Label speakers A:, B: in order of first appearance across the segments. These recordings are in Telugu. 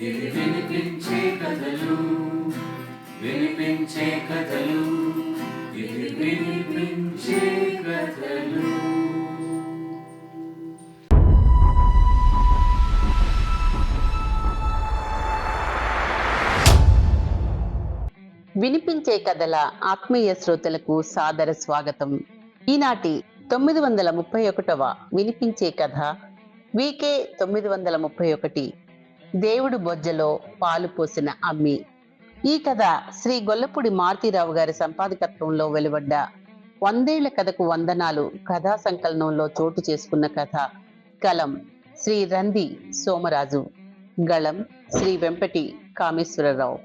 A: ఇవి వినిపించే కథలు
B: వినిపించే కథలు
A: వినిపించే కథలు. వినిపించే కథల
C: ఆత్మీయ శ్రోతలకు సాదర స్వాగతం. ఈనాటి తొమ్మిది వందల ముప్పై ఒకటవ వినిపించే కథ వికే తొమ్మిది వందల ముప్పై ఒకటి. దేవుడు బొజ్జలో పాలు పోసిన అమ్మి. ఈ కథ శ్రీ గొల్లపూడి మారుతీరావు గారి సంపాదకత్వంలో వెలువడ్డ వందేళ్ళ కథకు వందనాలు కథా సంకలనంలో చోటు చేసుకున్న కథ కలం శ్రీ రంది సోమరాజు గళం శ్రీ వెంపటి కామేశ్వరరావు.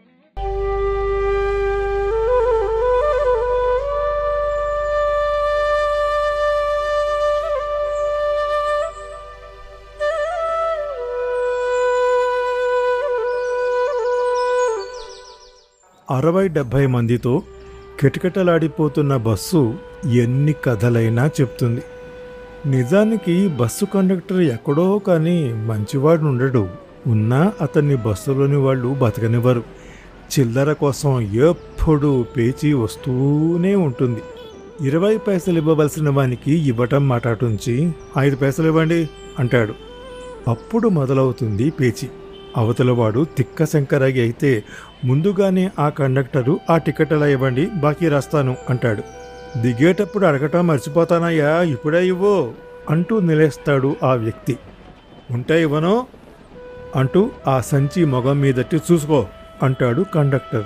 D: అరవై డెబ్భై మందితో కిటకిటలాడిపోతున్న బస్సు ఎన్ని కథలైనా చెప్తుంది. నిజానికి బస్సు కండక్టర్ ఎక్కడో కానీ మంచివాడు ఉండడు. ఉన్నా అతన్ని బస్సులోని వాళ్ళు బతకనివ్వరు. చిల్లర కోసం ఎప్పుడు పేచీ వస్తూనే ఉంటుంది. ఇరవై పైసలు ఇవ్వవలసిన వానికి ఇవ్వటం మాటాటుంచి ఐదు పైసలు ఇవ్వండి అంటాడు. అప్పుడు మొదలవుతుంది పేచీ. అవతలవాడు తిక్క శంకరగి అయితే ముందుగానే ఆ కండక్టరు ఆ టికెట్లా ఇవ్వండి బాకీ రాస్తాను అంటాడు. దిగేటప్పుడు అడగటం మర్చిపోతానయ్యా ఇప్పుడే ఇవ్వు అంటూ నిలేస్తాడు ఆ వ్యక్తి. ఉంటే ఇవ్వను అంటూ ఆ సంచి మొగం మీదట్టి చూసుకో అంటాడు కండక్టర్.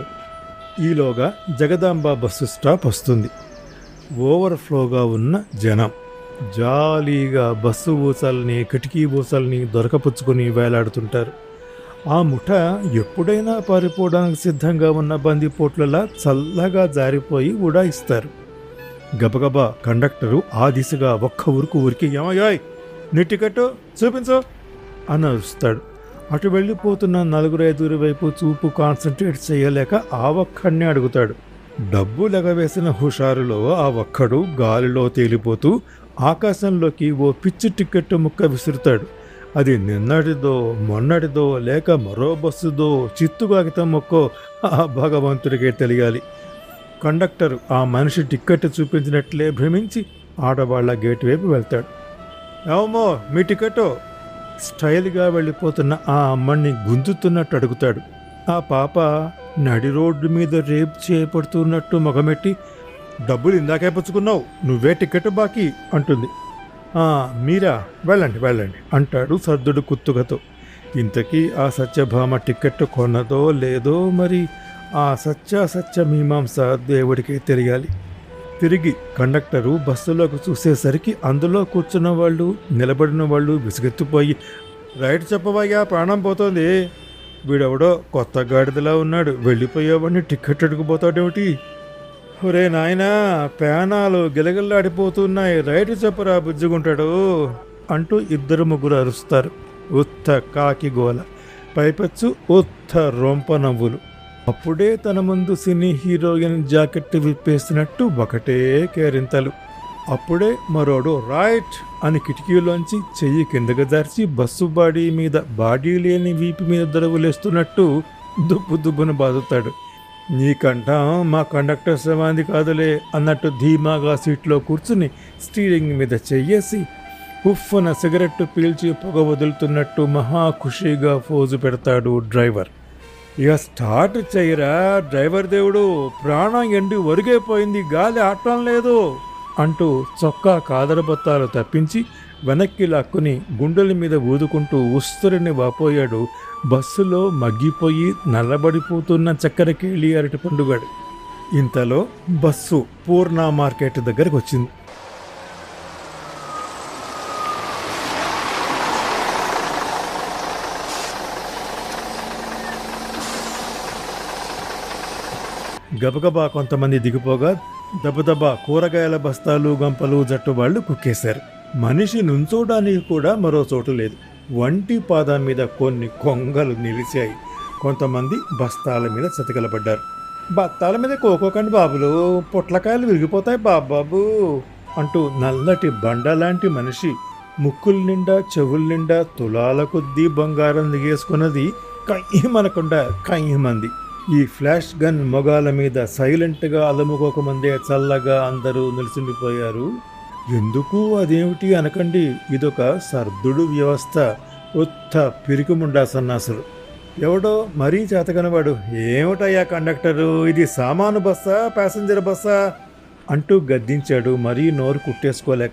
D: ఈలోగా జగదాంబ బస్సు స్టాప్ వస్తుంది. ఓవర్ఫ్లోగా ఉన్న జనం జాలీగా బస్సు ఊసల్ని కిటికీ ఊసల్ని దొరకపుచ్చుకొని వేలాడుతుంటారు. ఆ ముఠ ఎప్పుడైనా పారిపోవడానికి సిద్ధంగా ఉన్న బందిపోట్లలా చల్లగా జారిపోయి ఉడాయిస్తారు గబగబా కండక్టరు ఆ దిశగా ఒక్క ఉరుకు ఉరికి ఏమయ్యాయ్ నీ టికెట్ చూపించు అని అరుస్తాడు. అటు వెళ్ళిపోతున్న నలుగురు ఐదుగురు వైపు చూపు కాన్సన్ట్రేట్ చేయలేక ఆ ఒక్కడిని అడుగుతాడు. డబ్బు లెగవేసిన హుషారులో ఆ ఒక్కడు గాలిలో తేలిపోతూ ఆకాశంలోకి ఓ పిచ్చి టికెట్ ముక్క విసురుతాడు. అది నిన్నటిదో మొన్నటిదో లేక మరో బస్సుదో చిత్తు కాగితం మొక్కో ఆ భగవంతుడికే తెలియాలి. కండక్టర్ ఆ మనిషి టిక్కెట్ చూపించినట్లే భ్రమించి ఆడవాళ్ళ గేట్ వైపు వెళ్తాడు. ఏమో మీ టికెట్ స్టైల్గా వెళ్ళిపోతున్న ఆ అమ్మని గుంజుతున్నట్టు అడుగుతాడు. ఆ పాప నడి రోడ్డు మీద రేపు చేపడుతున్నట్టు మొగమెట్టి డబ్బులు ఇందాకే పుచ్చుకున్నావు నువ్వే టికెట్ బాకీ అంటుంది. మీరా? వెళ్ళండి వెళ్ళండి అంటాడు సర్దుడు కుత్తుగతో ఇంతకీ ఆ సత్యభామ టికెట్ కొన్నదో లేదో మరి ఆ సత్యాసత్య మీమాంస దేవుడికి తెలియాలి. తిరిగి కండక్టరు బస్సులోకి చూసేసరికి అందులో కూర్చున్న వాళ్ళు నిలబడిన వాళ్ళు విసుగెత్తిపోయి రైట్ చెప్పబోయా ప్రాణం పోతోంది. వీడెవడో కొత్త గాడిదలా ఉన్నాడు. వెళ్ళిపోయేవాడిని టికెట్ అడుగుపోతాడేమిటి ఒరే నాయనా పేనాలు గిలగిల్లాడిపోతున్నాయి. రైట్ చెప్పరా బుజ్జుగుంటాడు. అంటూ ఇద్దరు ముగ్గురు అరుస్తారు. ఉత్త కాకి గోల. పైపెచ్చు ఉత్త రొంప నవ్వులు. అప్పుడే తన ముందు సినీ హీరోయిన్ జాకెట్ విప్పేసినట్టు ఒకటే కేరింతలు. అప్పుడే మరోడు రైట్ అని కిటికీలోంచి చెయ్యి కిందకు దార్చి బస్సు బాడీ మీద బాడీ లేని వీపు మీద దొరవలేస్తున్నట్టు దుబ్బు దుబ్బును బాదుతాడు. నీకంఠం మా కండక్టర్ శవాంది కాదులే అన్నట్టు ధీమాగా సీట్లో కూర్చుని స్టీరింగ్ మీద చెయ్యేసి ఉఫ్ఫన సిగరెట్టు పీల్చి పొగ వదులుతున్నట్టు మహా ఖుషీగా ఫోజు పెడతాడు డ్రైవర్. ఇక స్టార్ట్ చేయరా డ్రైవర్ దేవుడు ప్రాణం ఎండి ఒరిగైపోయింది గాలి ఆటం లేదు అంటూ చొక్కా కాదరబొత్తాలు తప్పించి వెనక్కి లాక్కుని గుండెల మీద ఊదుకుంటూ ఉస్తురిని వాపోయాడు. బస్సులో మగ్గిపోయి నల్లబడిపోతున్న చక్కెరకేళి అరటి పండుగాడు ఇంతలో బస్సు పూర్ణ మార్కెట్ దగ్గరకు వచ్చింది. గబగబా కొంతమంది దిగిపోగా దబదబా కూరగాయల బస్తాలు గంపలు జట్టు వాళ్ళు కుక్కేశారు. మనిషి నుంచోడానికి కూడా మరో చోటు లేదు. వంటి పాదం మీద కొన్ని కొంగలు నిలిచాయి. కొంతమంది బస్తాల మీద చతికలబడ్డారు. బత్తాల మీద కోకోకండి బాబులు. పొట్లకాయలు విరిగిపోతాయి బాబాబు అంటూ నల్లటి బండ లాంటి మనిషి ముక్కుల నిండా చెవుల నిండా తులాల కొద్దీ బంగారం దిగేసుకున్నది కయ్యమనకుండా కయ్యమంది. ఈ ఫ్లాష్ గన్ మొగాల మీద సైలెంట్గా అలముకోకమందే చల్లగా అందరూ నిలిచిండిపోయారు. ఎందుకు అదేమిటి అనకండి. ఇదొక సర్దుడు వ్యవస్థ. ఉత్త పిరికిముండా సన్నాసులు ఎవడో మరీ చేతకనవాడు ఏమిటయ్యా కండక్టరు? ఇది సామాను బస్సా? ప్యాసింజర్ బస్సా? అంటూ గద్దించాడు మరీ నోరు కుట్టేసుకోలేక.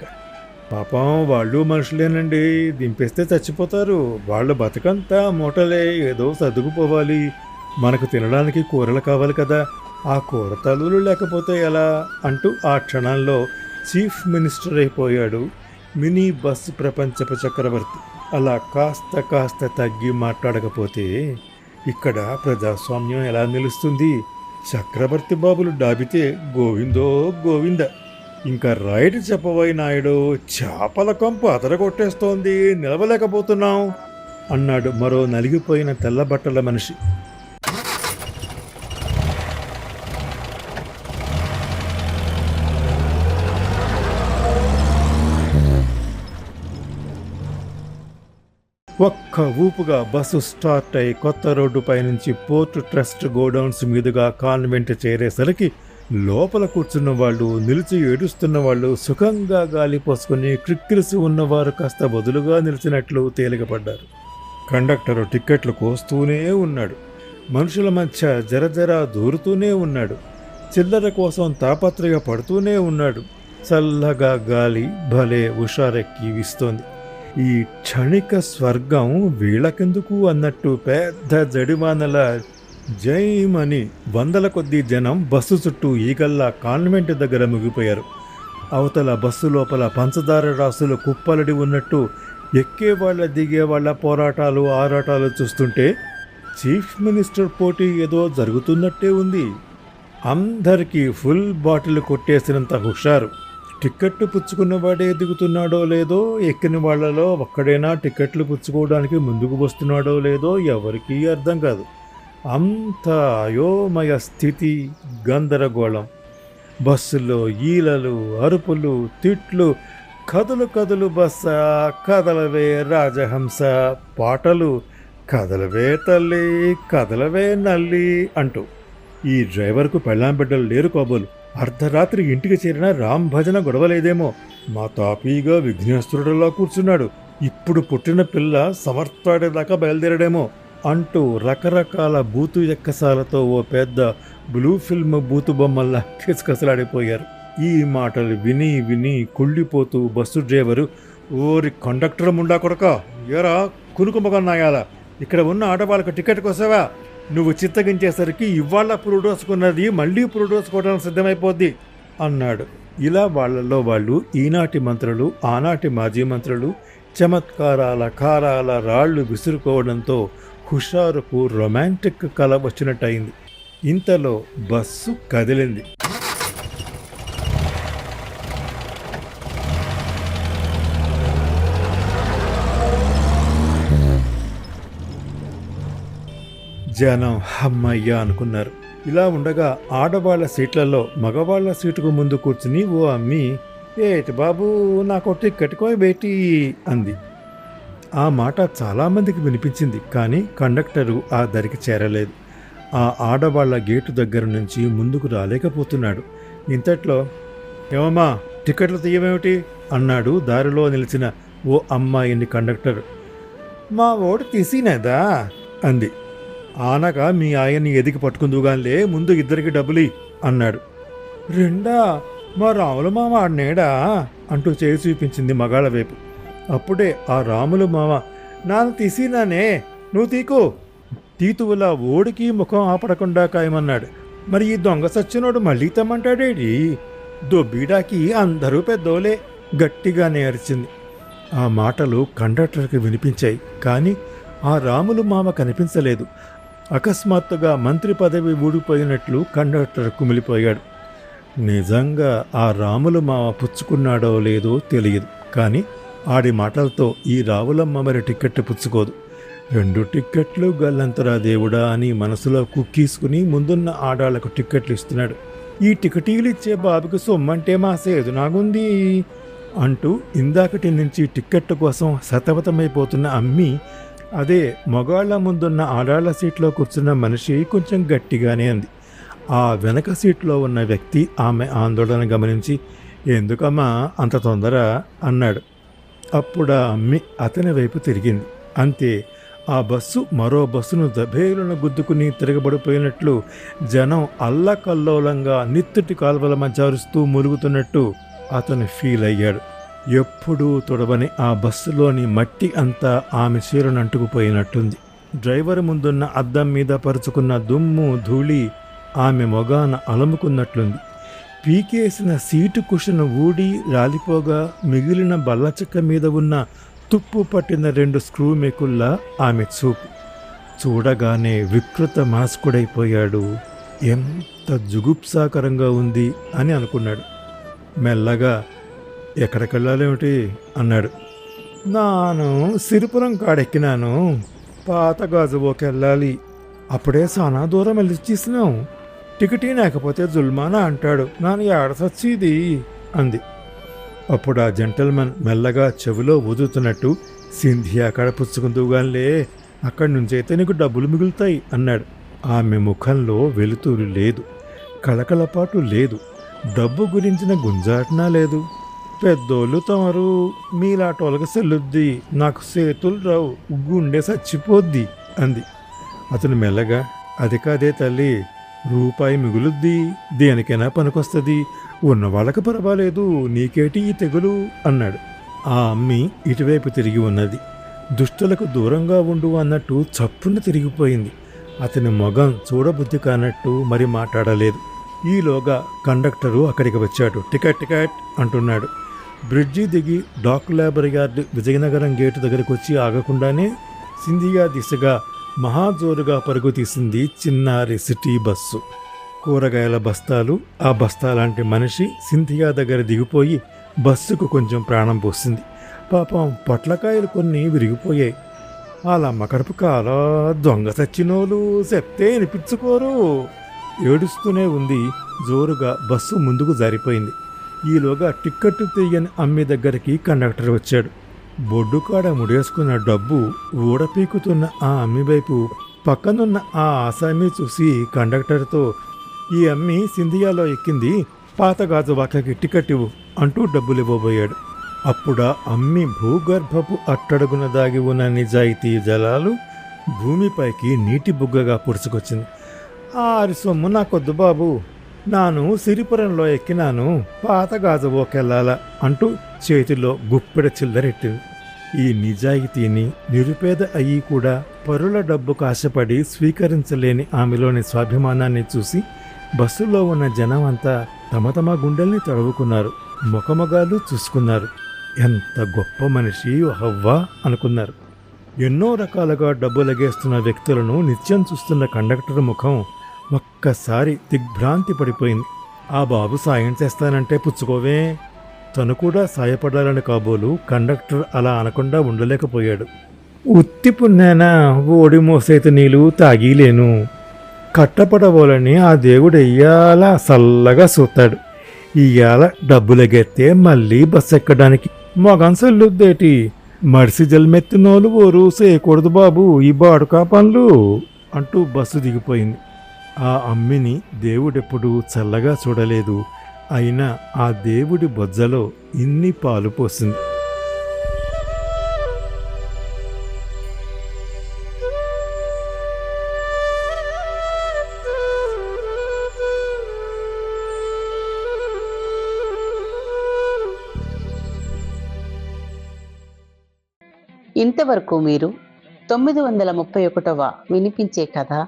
D: పాపం వాళ్ళు మనుషులేనండి. దింపేస్తే చచ్చిపోతారు. వాళ్ళ బతుకంతా మూటలే. ఏదో సర్దుకుపోవాలి. మనకు తినడానికి కూరలు కావాలి కదా. ఆ కూర తలులు లేకపోతే ఎలా? అంటూ ఆ క్షణంలో చీఫ్ మినిస్టర్ అయిపోయాడు. మినీ బస్సు ప్రపంచపు చక్రవర్తి. అలా కాస్త కాస్త తగ్గి మాట్లాడకపోతే ఇక్కడ ప్రజాస్వామ్యం ఎలా నిలుస్తుంది? చక్రవర్తి బాబులు డాబితే గోవిందో గోవింద. ఇంకా రైట్ చెప్పబోయి నాయుడు చేపల కంపు అదరగొట్టేస్తోంది. నిలవలేకపోతున్నాం అన్నాడు మరో నలిగిపోయిన తెల్ల బట్టల మనిషి. ఒక్క ఊపుగా బస్సు స్టార్ట్ అయి కొత్త రోడ్డుపై నుంచి పోర్ట్ ట్రస్ట్ గోడౌన్స్ మీదుగా కాన్వెంట్ చేరేసరికి లోపల కూర్చున్న వాళ్ళు నిలిచి ఏడుస్తున్న వాళ్ళు సుఖంగా గాలి పోసుకుని క్రిక్కిరిసి ఉన్నవారు కాస్త బదులుగా నిలిచినట్లు తేలికపడ్డారు. కండక్టరు టిక్కెట్లు కోస్తూనే ఉన్నాడు. మనుషుల మధ్య జరజర దూరుతూనే ఉన్నాడు. చిల్లర కోసం తాపత్రయ పడుతూనే ఉన్నాడు. చల్లగా గాలి భలే హుషారెక్కి వీస్తోంది. ఈ క్షణిక స్వర్గం వీళ్ళకెందుకు అన్నట్టు పెద్ద జడిమానల జైమని వందల కొద్దీ జనం బస్సు చుట్టూ ఈగల్లా కాన్వెంట్ దగ్గర ముగిపోయారు. అవతల బస్సు లోపల పంచదార రాసులు కుప్పలడి ఉన్నట్టు ఎక్కేవాళ్ళ దిగేవాళ్ళ పోరాటాలు ఆరాటాలు చూస్తుంటే చీఫ్ మినిస్టర్ పోటీ ఏదో జరుగుతున్నట్టే ఉంది. అందరికీ ఫుల్ బాటిల్ కొట్టేసినంత హుషారు. టిక్కెట్లు పుచ్చుకున్నవాడే దిగుతున్నాడో లేదో ఎక్కిన వాళ్ళలో ఒక్కడైనా టిక్కెట్లు పుచ్చుకోవడానికి ముందుకు వస్తున్నాడో లేదో ఎవరికీ అర్థం కాదు. అంత అయోమయ స్థితి గందరగోళం. బస్సులో ఈలలు అరుపులు తిట్లు కదులు కదులు బస్స కదలవే రాజహంస పాటలు కదలవే తల్లి కదలవే నల్లి అంటూ. ఈ డ్రైవర్కు పెళ్ళాం బిడ్డలు లేరు కాబోలు. అర్ధరాత్రి ఇంటికి చేరిన రామ్ భజన గొడవలేదేమో. మా తాపీగా విఘ్నేశ్వరుడులా కూర్చున్నాడు. ఇప్పుడు పుట్టిన పిల్ల సమర్థాడేదాకా బయలుదేరడేమో. అంటూ రకరకాల బూతు ఎక్కసాలతో ఓ పెద్ద బ్లూ ఫిల్మ్ బూతు బొమ్మల్లా కిసకసలాడిపోయారు. ఈ మాటలు విని విని కుళ్ళిపోతూ బస్సు డ్రైవరు ఓరి కండక్టర్ ముండా కొడక ఏరా కునుకుమగన్నాయాల ఇక్కడ ఉన్న ఆటవాళ్ళకు టికెట్ కోసావా? నువ్వు చిత్తగించేసరికి ఇవాళ పురుడోసుకున్నది మళ్ళీ పురుడోసుకోవడానికి సిద్ధమైపోద్ది అన్నాడు. ఇలా వాళ్ళలో వాళ్ళు ఈనాటి మంత్రులు ఆనాటి మాజీ మంత్రులు చమత్కారాల కారాల రాళ్ళు విసురుకోవడంతో హుషారుకు రొమాంటిక్ కల వచ్చినట్టయింది. ఇంతలో బస్సు కదిలింది. జనం హమ్మయ్య అనుకున్నారు. ఇలా ఉండగా ఆడవాళ్ళ సీట్లలో మగవాళ్ళ సీటుకు ముందు కూర్చుని ఓ అమ్మి ఏటి బాబు నాకు టికెట్ కోయ బేటి అంది. ఆ మాట చాలామందికి వినిపించింది కానీ కండక్టరు ఆ దరికి చేరలేదు. ఆ ఆడవాళ్ళ గేటు దగ్గర నుంచి ముందుకు రాలేకపోతున్నాడు. ఇంతట్లో ఏమమ్మా టికెట్లు తీయమేమిటి? అన్నాడు దారిలో నిలిచిన ఓ అమ్మాయిని కండక్టర్. మా ఓటు తీసినదా? అంది. ఆనగా మీ ఆయన్ని ఎదిగి పట్టుకుందుగానిలే ముందు ఇద్దరికి డబ్బులి అన్నాడు. రెండా? మా రాముల మామ ఆడినేడా? అంటూ చేయి చూపించింది మగాళ్ళ వైపు. అప్పుడే ఆ రాములు మామ నాన్న తీసినానే నువ్వు తీకో. తీతువుల ఓడికి ముఖం ఆపడకుండా కాయమన్నాడు మరి ఈ దొంగ సచ్చినోడు మళ్ళీ తెమ్మంటాడేడి? దొబ్బీడాకి అందరూ పెద్దోలే గట్టిగానే అరిచింది. ఆ మాటలు కండక్టర్కి వినిపించాయి కానీ ఆ రాములు మామ కనిపించలేదు. అకస్మాత్తుగా మంత్రి పదవి ఊడిపోయినట్లు కండక్టర్ కుమిలిపోయాడు. నిజంగా ఆ రాములు మామ పుచ్చుకున్నాడో లేదో తెలియదు. కానీ ఆడి మాటలతో ఈ రావులమ్మ మరి టిక్కెట్ పుచ్చుకోదు. రెండు టిక్కెట్లు గల్లంతరా దేవుడా అని మనసులో కుక్కీసుకుని ముందున్న ఆడాళ్ళకు టిక్కెట్లు ఇస్తున్నాడు. ఈ టికెటీలు ఇచ్చే బాబుకి సొమ్మంటే మా సేదు నాగుంది అంటూ ఇందాకటి నుంచి టిక్కెట్టు కోసం సతమతమైపోతున్న అమ్మి అదే మగాళ్ళ ముందున్న ఆడాళ్ళ సీట్లో కూర్చున్న మనిషి కొంచెం గట్టిగానే అంది. ఆ వెనక సీట్లో ఉన్న వ్యక్తి ఆమె ఆందోళన గమనించి ఎందుకమ్మా అంత తొందర? అన్నాడు. అప్పుడు ఆ అమ్మి అతని వైపు తిరిగింది. అంతే ఆ బస్సు మరో బస్సును దభేలున గుద్దుకుని తిరగబడిపోయినట్లు జనం అల్లకల్లోలంగా నిత్తుటి కాల్వల మధ్య అరుస్తూ మురుగుతున్నట్టు అతను ఫీల్ అయ్యాడు. ఎప్పుడూ తుడవని ఆ బస్సులోని మట్టి అంతా ఆమె చీరను అంటుకుపోయినట్టుంది. డ్రైవర్ ముందున్న అద్దం మీద పరుచుకున్న దుమ్ము ధూళి ఆమె మొగాన అలముకున్నట్లుంది. పీకేసిన సీటు కుషను ఊడి రాలిపోగా మిగిలిన బల్లచెక్క మీద ఉన్న తుప్పు పట్టిన రెండు స్క్రూ మెకుల్లా ఆమె చూపు. చూడగానే వికృత మాస్కుడైపోయాడు. ఎంత జుగుప్సాకరంగా ఉంది అని అనుకున్నాడు. మెల్లగా ఎక్కడికెళ్ళాలేమిటి? అన్నాడు. నాను సిరిపురం కాడెక్కినాను. పాత గాజువోకెళ్ళాలి అప్పుడే సానా దూరం వెళ్ళి చేసినాం. టికెట్ లేకపోతే జుల్మానా అంటాడు. నాను ఏడసొచ్చిది అంది. అప్పుడు ఆ జెంటల్మన్ మెల్లగా చెవిలో ఊదుతున్నట్టు సింధియా కడపుచ్చుకుందుగానిలే అక్కడి నుంచైతే నీకు డబ్బులు మిగులుతాయి అన్నాడు. ఆమె ముఖంలో వెలుతురు లేదు. కళకళపాటు లేదు. డబ్బు గురించిన గుంజాటనా లేదు. పెద్దోళ్ళు తమరు. మీలాటోళ్ళకి సెల్లుద్ది. నాకు చేతులు రావు. గుండె చచ్చిపోద్ది అంది. అతను మెల్లగా అది కాదే తల్లి రూపాయి మిగులుద్ది. దేనికైనా పనికొస్తుంది. ఉన్న వాళ్ళకి పర్వాలేదు. నీకేటి ఈ తెగులు? అన్నాడు. ఆ అమ్మి ఇటువైపు తిరిగి ఉన్నది. దుష్టులకు దూరంగా ఉండు అన్నట్టు చప్పున తిరిగిపోయింది. అతని మొగం చూడబుద్ధి కానట్టు మరి మాట్లాడలేదు. ఈలోగా కండక్టరు అక్కడికి వచ్చాడు. టికెట్ టికెట్ అంటున్నాడు. బ్రిడ్జి దిగి dock labour yard Vizianagaram gate దగ్గరకు వచ్చి ఆగకుండానే సింధియా దిశగా మహాజోరుగా పరుగు తీసింది చిన్నారి సిటీ బస్సు. కూరగాయల బస్తాలు ఆ బస్తాలాంటి మనిషి సింధియా దగ్గర దిగిపోయి బస్సుకు కొంచెం ప్రాణం పోసింది. పాపం పొట్లకాయలు కొన్ని విరిగిపోయాయి. వాళ్ళమ్మ కడుపు కాల దొంగ సచ్చినోలు చెప్తే వినిపించుకోరు. ఏడుస్తూనే ఉంది. జోరుగా బస్సు ముందుకు జారిపోయింది. ఈలోగా టిక్కెట్టు తీయని అమ్మి దగ్గరికి కండక్టర్ వచ్చాడు. బొడ్డు కాడ ముడేసుకున్న డబ్బు ఊడపీకుతున్న ఆ అమ్మి వైపు పక్కనున్న ఆ ఆసామి చూసి కండక్టర్తో ఈ అమ్మి సింధియాలో ఎక్కింది పాత గాజు వాకకి టికెట్ ఇవ్వు అంటూ డబ్బులు ఇవ్వబోయాడు. అప్పుడా అమ్మి భూగర్భపు అట్టడుగున దాగి ఉన్న నిజాయితీ జలాలు భూమిపైకి నీటి బుగ్గగా పొడుచుకొచ్చింది. ఆరి సొమ్ము నాకొద్దు బాబు నాను సిరిపురంలో ఎక్కినాను పాత ఓకెళ్ళాల అంటూ చేతిలో గుప్పెడ చిల్లరెట్టు. ఈ నిజాయితీని నిరుపేద అయ్యి కూడా పరుల డబ్బుకు ఆశపడి స్వీకరించలేని ఆమెలోని స్వాభిమానాన్ని చూసి బస్సులో ఉన్న జనం అంతా తమ తమ గుండెల్ని తడవుకున్నారు ముఖమగాలు చూసుకున్నారు. ఎంత గొప్ప మనిషి హవ్వా అనుకున్నారు. ఎన్నో రకాలుగా డబ్బు లగేస్తున్న వ్యక్తులను నిత్యం చూస్తున్న కండక్టర్ ముఖం ఒక్కసారి దిగ్భ్రాంతి పడిపోయింది. ఆ బాబు సాయం చేస్తానంటే పుచ్చుకోవే. తను కూడా సాయపడాలని కాబోలు కండక్టర్ అలా అనకుండా ఉండలేకపోయాడు. ఉత్తి పుణ్యాన ఓడి మోసేత నీళ్ళు తాగిలేను. కట్టపడవోలని ఆ దేవుడు ఇయ్యాల సల్లగా చూస్తాడు ఇయ్యాల డబ్బులెగెత్తే మళ్ళీ బస్సు ఎక్కడానికి మొగం సల్లుద్దేటి? మడిసి జల్మెత్తినోలు ఓరు చేయకూడదు బాబు ఈ బాడుకా పనులు అంటూ బస్సు దిగిపోయింది. ఆ అమ్మిని దేవుడెప్పుడు చల్లగా చూడలేదు. అయినా ఆ దేవుడి బొజ్జలో ఇన్ని పాలు పోసింది.
C: ఇంతవరకు మీరు తొమ్మిది వందల ముప్పై ఒకటవ వినిపించే కథ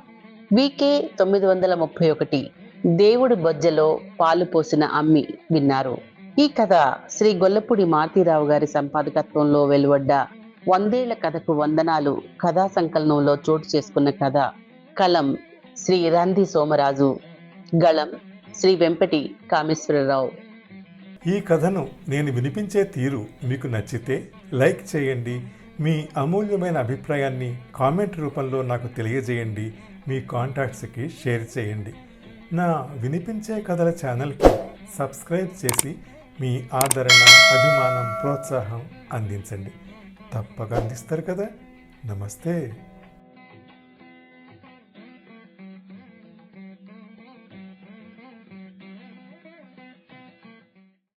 C: వికే తొమ్మిది వందల ముప్పై ఒకటి దేవుడు బొజ్జలో పాలు పోసిన అమ్మి విన్నారు. ఈ కథ శ్రీ గొల్లపూడి మారుతీరావు గారి సంపాదకత్వంలో వెలువడ్డ వందేళ్ళ కథకు వందనాలు కథా సంకలనంలో చోటు చేసుకున్న కథ కలం శ్రీ రంది సోమరాజు గళం శ్రీ వెంపటి కామేశ్వరరావు.
D: ఈ కథను నేను వినిపించే తీరు మీకు నచ్చితే లైక్ చేయండి మీ అమూల్యమైన అభిప్రాయాన్ని కామెంట్ రూపంలో నాకు తెలియజేయండి. మీ కాంటాక్ట్స్కి షేర్ చేయండి. నా వినిపించే కథల ఛానల్కి సబ్స్క్రైబ్ చేసి మీ ఆదరణ అభిమానం ప్రోత్సాహం అందించండి. తప్పక అందిస్తారు కదా. నమస్తే.